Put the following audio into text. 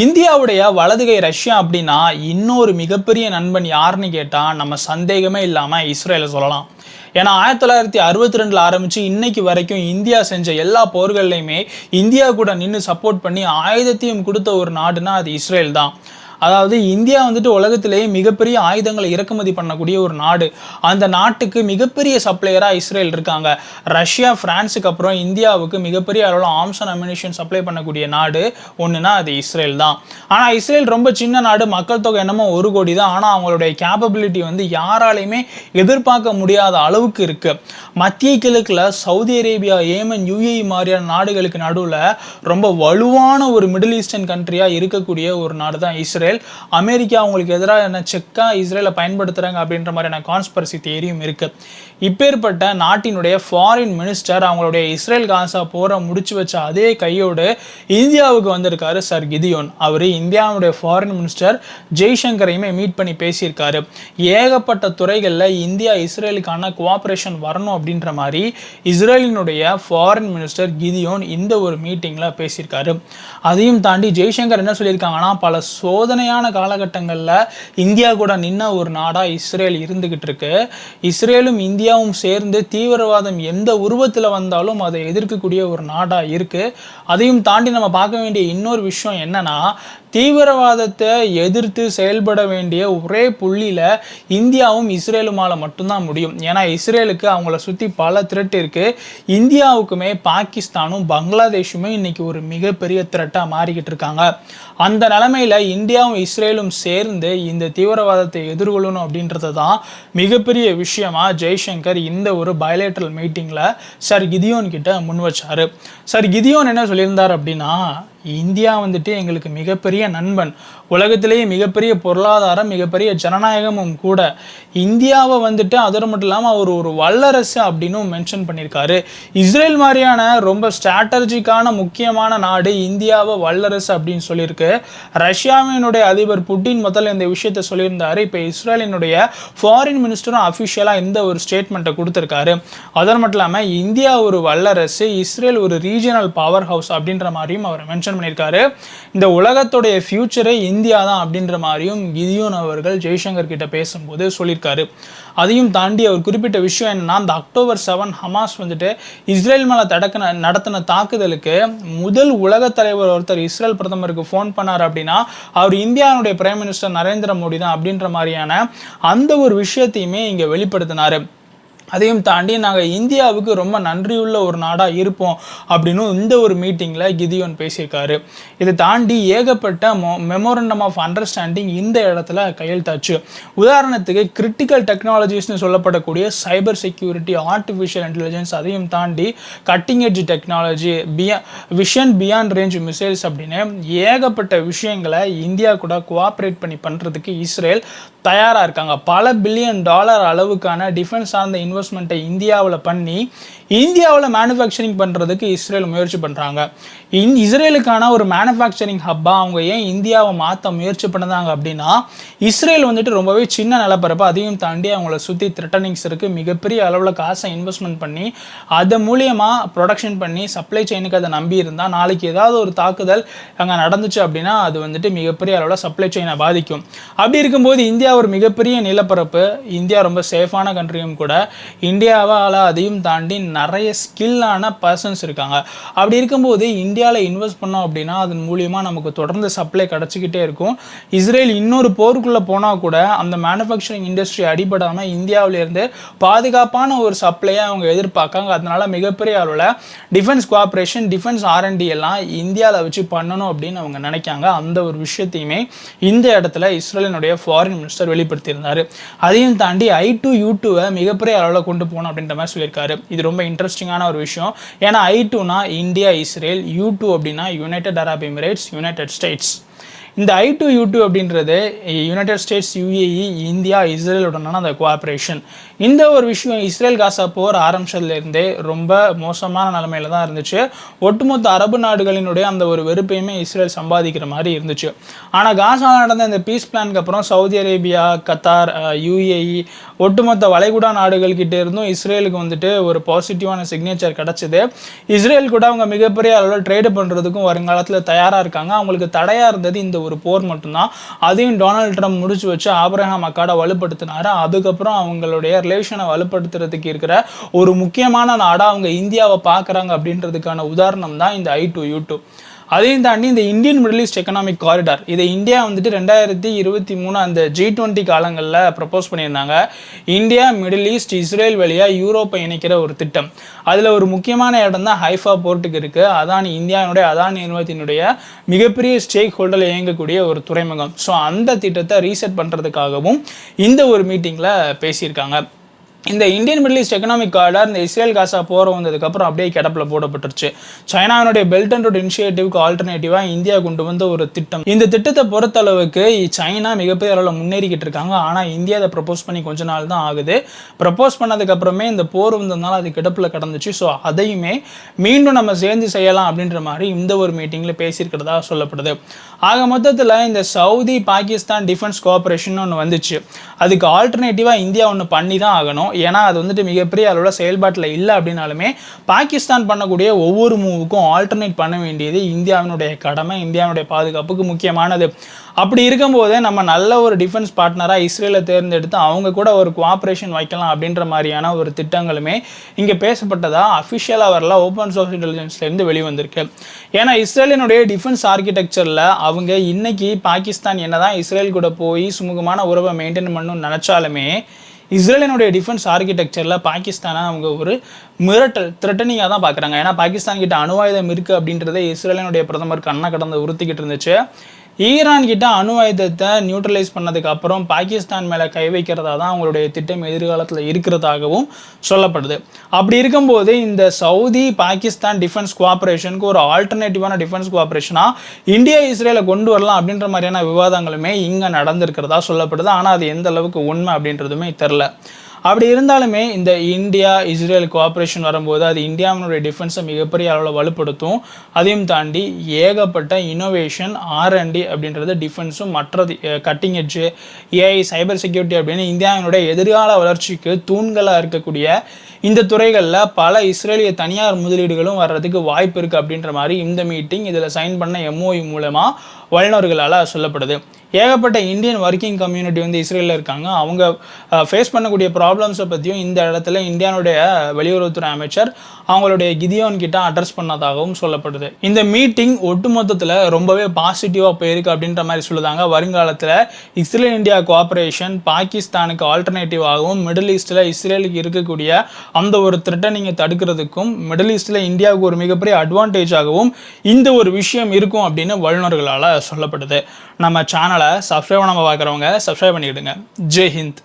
இந்தியாவுடைய வலதுகை ரஷ்யா அப்படின்னா இன்னொரு மிகப்பெரிய நண்பன் யாருன்னு கேட்டால் நம்ம சந்தேகமே இல்லாமல் இஸ்ரேலை சொல்லலாம். ஏன்னா ஆயிரத்தி தொள்ளாயிரத்தி அறுபத்தி ரெண்டில் ஆரம்பித்து இன்னைக்கு வரைக்கும் இந்தியா செஞ்ச எல்லா போர்கள்லையுமே இந்தியா கூட நின்று சப்போர்ட் பண்ணி ஆயுதத்தையும் கொடுத்த ஒரு நாடுனா அது இஸ்ரேல் தான். அதாவது இந்தியா வந்துட்டு உலகத்திலேயே மிகப்பெரிய ஆயுதங்களை இறக்குமதி பண்ணக்கூடிய ஒரு நாடு. அந்த நாட்டுக்கு மிகப்பெரிய சப்ளையராக இஸ்ரேல் இருக்காங்க. ரஷ்யா ஃப்ரான்ஸுக்கு அப்புறம் இந்தியாவுக்கு மிகப்பெரிய அளவில் ஆர்ம்ஸ் அண்ட் அம்யூனிஷன் சப்ளை பண்ணக்கூடிய நாடு ஒன்றுனா அது இஸ்ரேல் தான். ஆனால் இஸ்ரேல் ரொம்ப சின்ன நாடு மக்கள் தொகை என்னமோ ஒரு கோடி தான். ஆனால் அவங்களுடைய கேப்பபிலிட்டி வந்து யாராலையுமே எதிர்பார்க்க முடியாத அளவுக்கு இருக்குது மத்திய கிழக்கில் சவுதி அரேபியா ஏமன் யூஏஇ மாதிரியான நாடுகளுக்கு நடுவில் ரொம்ப வலுவான ஒரு மிடில் ஈஸ்டர்ன் கண்ட்ரியாக இருக்கக்கூடிய ஒரு நாடு தான் இஸ்ரேல். அமெரிக்கா அவங்களுக்கு எதிராக என்ன செக்கா இஸ்ரேலை பயன்படுத்துகிறாங்க அப்படின்ற மாதிரியான கான்ஸ்பரசி தேரியும் இருக்கு. இப்பேற்பட்ட நாட்டினுடைய ஃபாரின் மினிஸ்டர் அவங்களுடைய இஸ்ரேல் காசா போரை முடிச்சு வச்ச அதே கையோடு இந்தியாவுக்கு வந்திருக்காரு சார் கிதியோன். அவர் இந்தியாவுடைய ஃபாரின் மினிஸ்டர் ஜெய்சங்கரையுமே மீட் பண்ணி பேசியிருக்காரு. ஏகப்பட்ட துறைகளில் இந்தியா இஸ்ரேலுக்கான கோஆப்ரேஷன் வரணும் அப்படின்ற மாதிரி இஸ்ரேலினுடைய ஃபாரின் மினிஸ்டர் கிதியோன் இந்த ஒரு மீட்டிங்கில் பேசியிருக்காரு. அதையும் தாண்டி ஜெய்சங்கர் என்ன சொல்லியிருக்காங்கன்னா பல சோதனை சோதனையான காலகட்டங்களில் இந்தியா கூட நின்ன ஒரு நாடாக இஸ்ரேல் இருந்துகிட்டு இருக்கு. இஸ்ரேலும் இந்தியாவும் சேர்ந்து தீவிரவாதம் எந்த உருவத்தில் வந்தாலும் அதை எதிர்க்கக்கூடிய ஒரு நாடாக இருக்கு. அதையும் தாண்டி நம்ம பார்க்க வேண்டிய இன்னொரு விஷயம் என்னன்னா தீவிரவாதத்தை எதிர்த்து செயல்பட வேண்டிய ஒரே புள்ளியில் இந்தியாவும் இஸ்ரேலுமால மட்டும்தான் முடியும். ஏன்னா இஸ்ரேலுக்கு அவங்கள சுற்றி பல த்ரெட் இருக்குது இந்தியாவுக்குமே பாகிஸ்தானும் பங்களாதேஷுமே இன்னைக்கு ஒரு மிகப்பெரிய த்ரெட்டாக மாறிக்கிட்டு இருக்காங்க. அந்த நிலமையில இந்தியாவும் இஸ்ரேலும் சேர்ந்து இந்த தீவிரவாதத்தை எதிர்கொள்ளணும் அப்படின்றது தான் மிகப்பெரிய விஷயமா ஜெய்சங்கர் இந்த ஒரு பயலேட்ரல் மீட்டிங்கில் சார் கிதியோன் கிட்ட முன் வச்சார். சார் கிதியோன் என்ன சொல்லியிருந்தார் அப்படின்னா இந்தியா வந்துட்டு எங்களுக்கு மிகப்பெரிய நண்பன். உலகத்திலேயே மிகப்பெரிய பொருளாதாரம் மிகப்பெரிய ஜனநாயகமும் கூட. இந்தியாவை வந்துட்டு அதோடு மட்டும் இல்லாமல் அவர் ஒரு வல்லரசு அப்படின்னும் மென்ஷன் பண்ணியிருக்காரு. இஸ்ரேல் மாதிரியான ரொம்ப ஸ்ட்ராட்டஜிக்கான முக்கியமான நாடு இந்தியாவை வல்லரசு அப்படின்னு சொல்லியிருக்கு. ரஷ்யாவினுடைய அதிபர் புட்டின் முதல்ல இந்த விஷயத்த சொல்லியிருந்தாரு. இப்போ இஸ்ரேலினுடைய ஃபாரின் மினிஸ்டரும் அஃபிஷியலாக இந்த ஒரு ஸ்டேட்மெண்ட்டை கொடுத்துருக்காரு. அதோடு மட்டும் இல்லாமல் இந்தியா ஒரு வல்லரசு இஸ்ரேல் ஒரு ரீஜனல் பவர் ஹவுஸ் அப்படின்ற மாதிரியும் அவர் மென்ஷன் பண்ணியிருக்காரு. இந்த உலகத்துடைய ஃபியூச்சரே இந்தியா தான் அப்படின்ற மாதிரியும் கிதியோன் அவர்கள் ஜெய்சங்கர் கிட்ட பேசும்போது சொல்லியிருக்காரு. அதையும் தாண்டி அவர் குறிப்பிட்ட விஷயம் என்னன்னா அந்த அக்டோபர் செவன் ஹமாஸ் வந்துட்டு இஸ்ரேல் மேலே தடக்கின நடத்தின தாக்குதலுக்கு முதல் உலக தலைவர் ஒருத்தர் இஸ்ரேல் பிரதமருக்கு ஃபோன் பண்ணார் அப்படின்னா அவர் இந்தியாவுடைய பிரைம் மினிஸ்டர் நரேந்திர மோடி தான் அப்படின்ற மாதிரியான அந்த ஒரு விஷயத்தையுமே இங்கே வெளிப்படுத்தினார். அதையும் தாண்டி நாங்கள் இந்தியாவுக்கு ரொம்ப நன்றியுள்ள ஒரு நாடாக இருப்போம் அப்படின்னு இந்த ஒரு மீட்டிங்கில் கிதியோன் பேசியிருக்காரு. இதை தாண்டி ஏகப்பட்ட மொ மெமோரண்டம் ஆஃப் அண்டர்ஸ்டாண்டிங் இந்த இடத்துல கையெழுத்தாச்சு. உதாரணத்துக்கு கிரிட்டிக்கல் டெக்னாலஜிஸ்னு சொல்லப்படக்கூடிய சைபர் செக்யூரிட்டி ஆர்டிஃபிஷியல் இன்டெலிஜென்ஸ் அதையும் தாண்டி கட்டிங் எட்ஜ் டெக்னாலஜி பியா விஷன் பியாண்ட் ரேஞ்ச் மிசைல்ஸ் அப்படின்னு ஏகப்பட்ட விஷயங்களை இந்தியா கூட கோஆப்ரேட் பண்ணி பண்ணுறதுக்கு இஸ்ரேல் தயாராக இருக்காங்க. பல பில்லியன் டாலர் அளவுக்கான டிஃபென்ஸ் சார்ந்த இன்வெஸ்ட்மெண்ட்டை இந்தியாவில் பண்ணி இந்தியாவில் மேனுஃபேக்சரிங் பண்ணுறதுக்கு இஸ்ரேல் முயற்சி பண்ணுறாங்க இன் இஸ்ரேலுக்கான ஒரு மேனுஃபேக்சரிங் ஹப்பாக அவங்க ஏன் இந்தியாவை மாற்ற முயற்சி பண்ணதாங்க அப்படின்னா இஸ்ரேல் வந்துட்டு ரொம்பவே சின்ன நிலப்பரப்பு அதையும் தாண்டி அவங்கள சுற்றி த்ரெட்டனிங்ஸ் இருக்குது மிகப்பெரிய அளவில் காசை இன்வெஸ்ட்மெண்ட் பண்ணி அது மூலியமாக ப்ரொடக்ஷன் பண்ணி சப்ளை செயினுக்கு அதை நம்பி இருந்தால் நாளைக்கு ஏதாவது ஒரு தாக்குதல் அங்கே நடந்துச்சு அப்படின்னா அது வந்துட்டு மிகப்பெரிய அளவில் சப்ளை செயினை பாதிக்கும். அப்படி இருக்கும்போது இந்தியா ஒரு மிகப்பெரிய நிலப்பரப்பு. இந்தியா ரொம்ப சேஃபான கண்ட்ரியும் கூட. இந்தியாவால் அதையும் தாண்டி நிறைய ஸ்கில்லான பர்சன்ஸ் இருக்காங்க. அப்படி இருக்கும்போது இந்தியாவில் இன்வெஸ்ட் பண்ணோம் அப்படின்னா அதன் மூலியமாக நமக்கு தொடர்ந்து சப்ளை கிடச்சிக்கிட்டே இருக்கும். இஸ்ரேல் இன்னொரு போருக்குள்ளே போனால் கூட அந்த மேனுஃபேக்சரிங் இண்டஸ்ட்ரி அடிபடாமல் இந்தியாவிலேருந்து பாதுகாப்பான ஒரு சப்ளையை அவங்க எதிர்பார்க்காங்க. அதனால மிகப்பெரிய அளவில் டிஃபென்ஸ் கோஆப்ரேஷன் டிஃபென்ஸ் ஆர்என்டி எல்லாம் இந்தியாவில் வச்சு பண்ணணும் அப்படின்னு அவங்க நினைக்காங்க. அந்த ஒரு விஷயத்தையுமே இந்த இடத்துல இஸ்ரேலினுடைய ஃபாரின் மினிஸ்டர் வெளிப்படுத்தியிருந்தார். அதையும் தாண்டி ஐ டூ யூ டூவை மிகப்பெரிய அளவில் கொண்டு போகணும் அப்படின்ற மாதிரி சொல்லியிருக்காரு. இது ரொம்ப இன்ட்ரெஸ்டிங்கான ஒரு விஷயம். ஏன்னா ஐ டூனா இந்தியா இஸ்ரேல் யூ டூ அப்படின்னா United Arab Emirates United States இந்த ஐ டு யூ டூ அப்படின்றது யுனைடெட் ஸ்டேட்ஸ் யூஏஇ இந்தியா இஸ்ரேலுடனான அந்த கோஆப்ரேஷன் இந்த ஒரு விஷயம் இஸ்ரேல் காசா போர் ஆரம்பிச்சதுலேருந்தே ரொம்ப மோசமான நிலமையில தான் இருந்துச்சு. ஒட்டுமொத்த அரபு நாடுகளினுடைய அந்த ஒரு வெறுப்பையுமே இஸ்ரேல் சம்பாதிக்கிற மாதிரி இருந்துச்சு. ஆனால் காசா நடந்த இந்த பீஸ் பிளானுக்கு அப்புறம் சவுதி அரேபியா கத்தார் யூஏஇ ஒட்டுமொத்த வளைகுடா நாடுகள்கிட்ட இருந்தும் இஸ்ரேலுக்கு வந்துட்டு ஒரு பாசிட்டிவான சிக்னேச்சர் கிடச்சிது. இஸ்ரேல் கூட அவங்க மிகப்பெரிய அளவில் ட்ரேடு பண்ணுறதுக்கும் வருங்காலத்தில் தயாராக இருக்காங்க. அவங்களுக்கு தடையாக இருந்தது இந்த ஒரு போர் மட்டும்தான் அதையும் டொனால்ட் ட்ரம்ப் முடிச்சு வச்சு ஆப்ரஹாம் அக்காடை வலுப்படுத்தினாரு. அதுக்கப்புறம் அவங்களுடைய ரிலேஷனை வலுப்படுத்துறதுக்கு இருக்கிற ஒரு முக்கியமான நாடாக அவங்க இந்தியாவை பார்க்குறாங்க அப்படின்றதுக்கான உதாரணம் தான் இந்த ஐ டு யூ டூ. அதையும் தாண்டி இந்த Indian Middle East economic corridor இதை இந்தியா வந்துட்டு ரெண்டாயிரத்தி இருபத்தி மூணு அந்த ஜி டுவெண்ட்டி காலங்களில் ப்ரப்போஸ் பண்ணியிருந்தாங்க. இந்தியா மிடில் ஈஸ்ட் இஸ்ரேல் வழியாக யூரோப்பை இணைக்கிற ஒரு திட்டம். அதில் ஒரு முக்கியமான இடம் தான் ஹைஃபா போர்ட்டுக்கு இருக்குது அதானி இந்தியாவினுடைய அதானி நிறுவனத்தினுடைய மிகப்பெரிய ஸ்டேக் ஹோல்டரில் இயங்கக்கூடிய ஒரு துறைமுகம். ஸோ அந்த திட்டத்தை ரீசெட் பண்ணுறதுக்காகவும் இந்த ஒரு மீட்டிங்கில் பேசியிருக்காங்க. இந்த Indian Middle East economic corridor இந்த இஸ்ரேல் காசா போற வந்ததுக்கப்புறம் அப்படியே கிடப்பில் போடப்பட்டுருச்சு. சைனாவினுடைய பெல்ட் அண்ட் ரோட் இனிஷியேட்டிவ்க்கு ஆல்டர்னேட்டிவாக இந்தியா கொண்டு வந்த ஒரு திட்டம். இந்த திட்டத்தை பொறுத்தளவுக்கு சைனா மிகப்பெரிய அளவில் முன்னேறிக்கிட்டு இருக்காங்க. ஆனால் இந்தியா அதை ப்ரப்போஸ் பண்ணி கொஞ்ச நாள் தான் ஆகுது. ப்ரப்போஸ் பண்ணதுக்கப்புறமே இந்த போர் வந்ததுனால அது கிடப்பில் கடந்துச்சு. ஸோ அதையுமே மீண்டும் நம்ம சேர்ந்து செய்யலாம் அப்படின்ற மாதிரி இந்த ஒரு மீட்டிங்கில் பேசியிருக்கிறதா சொல்லப்படுது. ஆக மொத்தத்தில் இந்த சவுதி பாகிஸ்தான் டிஃபென்ஸ் கோஆப்ரேஷன் ஒன்று வந்துச்சு. அதுக்கு ஆல்டர்னேட்டிவாக இந்தியா ஒன்று பண்ணி தான் ஆகணும். ஏன்னா அது வந்துட்டு மிகப்பெரிய அளவில் செயல்பாட்டில் இல்லை அப்படின்னாலுமே பாகிஸ்தான் பண்ணக்கூடிய ஒவ்வொரு மூவுக்கும் ஆல்டர்னேட் பண்ண வேண்டியது இந்தியாவினுடைய கடமை இந்தியாவினுடைய பாதுகாப்புக்கு முக்கியமானது. அப்படி இருக்கும்போது நம்ம நல்ல ஒரு டிஃபென்ஸ் பார்ட்னராக இஸ்ரேலை தேர்ந்தெடுத்து அவங்க கூட ஒரு கோஆப்ரேஷன் வைக்கலாம் அப்படின்ற மாதிரியான ஒரு திட்டங்களுமே இங்கே பேசப்பட்டதாக அஃபிஷியலாக வரல ஓப்பன் சோர்ஸ் இன்டெலிஜென்ஸ்லேருந்து வெளிவந்திருக்கு. ஏன்னா இஸ்ரேலினுடைய டிஃபென்ஸ் ஆர்கிடெக்சரில் அவங்க இன்னைக்கு பாகிஸ்தான் என்னதான் இஸ்ரேல் கூட போய் சுமூகமான உறவை மெயின்டைன் பண்ணணும்னு நினச்சாலுமே இஸ்ரேலினுடைய டிஃபென்ஸ் ஆர்கிடெக்சரில் பாகிஸ்தானை அவங்க ஒரு மிரட்டல் த்ரெட்டனிங்காக தான் பார்க்குறாங்க ஏன்னா பாகிஸ்தான் கிட்ட அணுவாயுதம் இருக்குது அப்படின்றதே இஸ்ரேலினுடைய பிரதமர் கண்ணை கடந்து உறுத்திக்கிட்டு இருந்துச்சு. ஈரான் கிட்ட அணு ஆயுதத்தை நியூட்ரலைஸ் பண்ணதுக்கு அப்புறம் பாகிஸ்தான் மேலே கை வைக்கிறதா தான் அவங்களுடைய திட்டம் எதிர்காலத்தில் இருக்கிறதாகவும் சொல்லப்படுது. அப்படி இருக்கும்போது இந்த சவுதி பாகிஸ்தான் டிஃபென்ஸ் கோஆப்ரேஷனுக்கு ஒரு ஆல்டர்னேட்டிவான டிஃபென்ஸ் கோஆப்ரேஷனாக இந்தியா இஸ்ரேலை கொண்டு வரலாம் அப்படின்ற மாதிரியான விவாதங்களுமே இங்கே நடந்திருக்கிறதா சொல்லப்படுது. ஆனால் அது எந்த அளவுக்கு உண்மை அப்படின்றதுமே தெரில அப்படி இருந்தாலுமே இந்த இந்தியா இஸ்ரேல் கோஆப்ரேஷன் வரும்போது அது இந்தியாவினுடைய டிஃபென்ஸை மிகப்பெரிய அளவில் வலுப்படுத்தும். அதையும் தாண்டி ஏகப்பட்ட இனோவேஷன் ஆர்என்டி அப்படின்றது டிஃபென்ஸும் மற்றது cutting edge AI cyber security அப்படின்னு இந்தியாவினுடைய எதிர்கால வளர்ச்சிக்கு தூண்களாக இருக்கக்கூடிய இந்த துறைகளில் பல இஸ்ரேலிய தனியார் முதலீடுகளும் வர்றதுக்கு வாய்ப்பு இருக்குது அப்படின்ற மாதிரி இந்த மீட்டிங் இதில் சைன் பண்ண எம்ஓஇ மூலமாக வல்லுநர்களால் சொல்லப்படுது. ஏகப்பட்ட இந்தியன் ஒர்க்கிங் கம்யூனிட்டி வந்து இஸ்ரேலில் இருக்காங்க. அவங்க ஃபேஸ் பண்ணக்கூடிய ப்ராப்ளம்ஸை பற்றியும் இந்த இடத்துல இந்தியாவுடைய வெளியுறவுத்துறை அமைச்சர் அவங்களுடைய கிதியோன் கிட்ட அட்ரஸ் பண்ணதாகவும் சொல்லப்படுது. இந்த மீட்டிங் ஒட்டுமொத்தத்தில் ரொம்பவே பாசிட்டிவாக போயிருக்கு அப்படின்ற மாதிரி சொல்லுதாங்க. வருங்காலத்தில் இஸ்ரேல் இந்தியா கோஆப்ரேஷன் பாகிஸ்தானுக்கு ஆல்டர்னேட்டிவாகவும் மிடில் ஈஸ்டில் இஸ்ரேலுக்கு இருக்கக்கூடிய அந்த ஒரு த்ரெட்டனிங்கை தடுக்கிறதுக்கும் மிடில் ஈஸ்டில் இந்தியாவுக்கு ஒரு மிகப்பெரிய அட்வான்டேஜாகவும் இந்த ஒரு விஷயம் இருக்கும் அப்படின்னு வல்லுநர்களால் சொல்லப்படுது. நம்ம சேனலை சப்ஸ்கிரைப் பண்ணாமல் பார்க்குறவங்க சப்ஸ்கிரைப் பண்ணிக்கிடுங்க. ஜெய் ஹிந்த்.